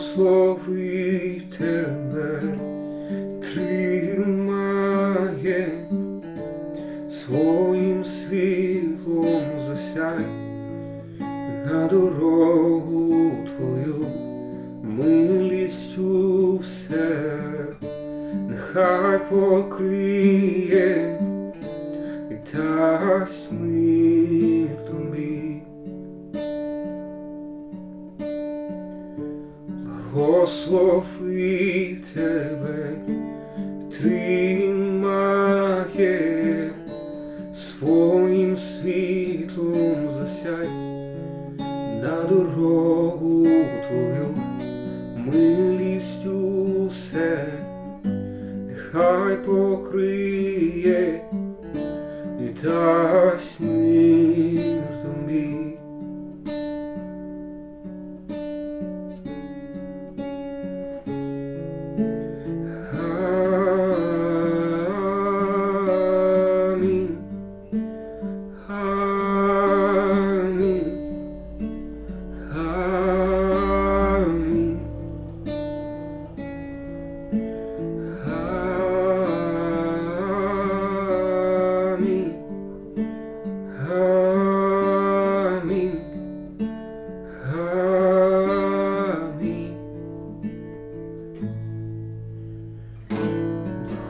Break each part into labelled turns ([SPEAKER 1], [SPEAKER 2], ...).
[SPEAKER 1] благослови тебе, тримає своїм світлом засяй на дорогу твою, милістю все, нехай покриє Благослови тебе, тримає своїм світлом засяй на дорогу твою, милістю все, нехай покриє і дасть мир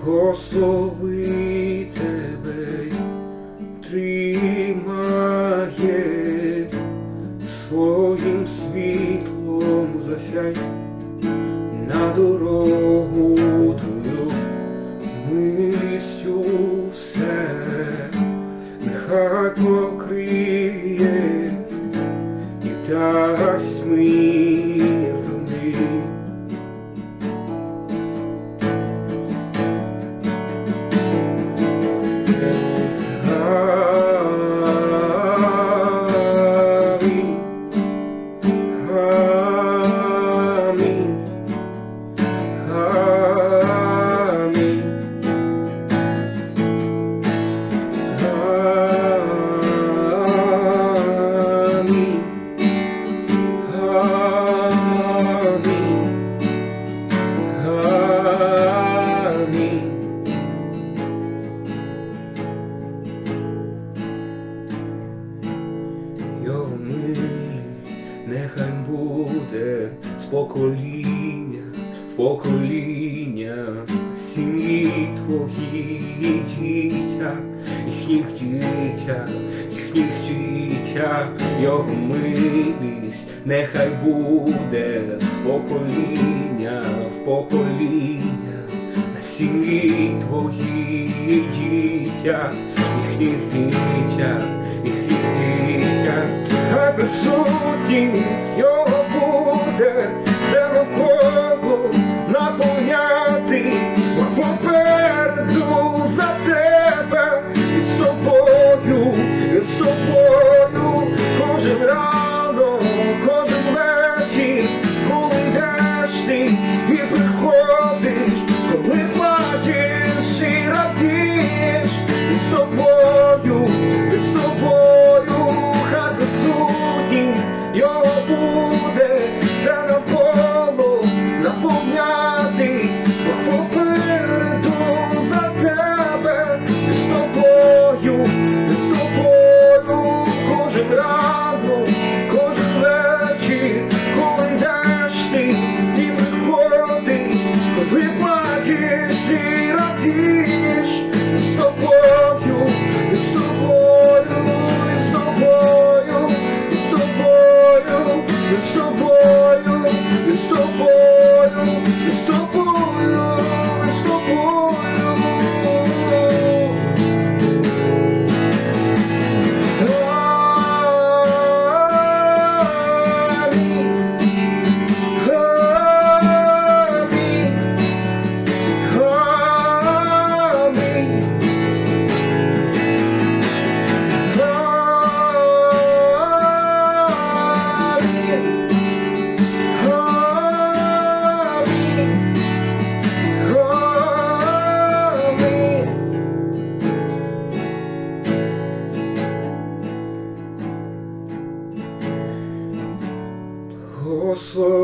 [SPEAKER 1] Благослови тебе, тримає. Своїм світлом засяй на дорогу твою, милістю все, нехай покриє і дасть нехай буде з покоління в покоління сім'ї твої дітя, їхніх дітях, їхніх дітях, його милість. Нехай буде з покоління в покоління сім'ї твої дітя, їхніх дітях, їхніх дітях, хай присутність його буде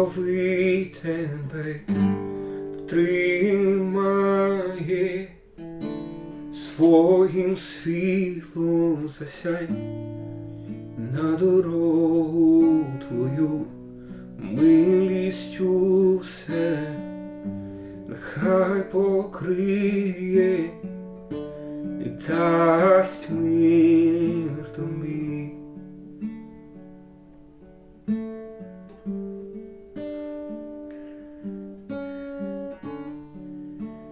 [SPEAKER 1] благослови тебе, тримає своїм світлом засяй на дорогу твою милістю все, нехай покриє і дасть милість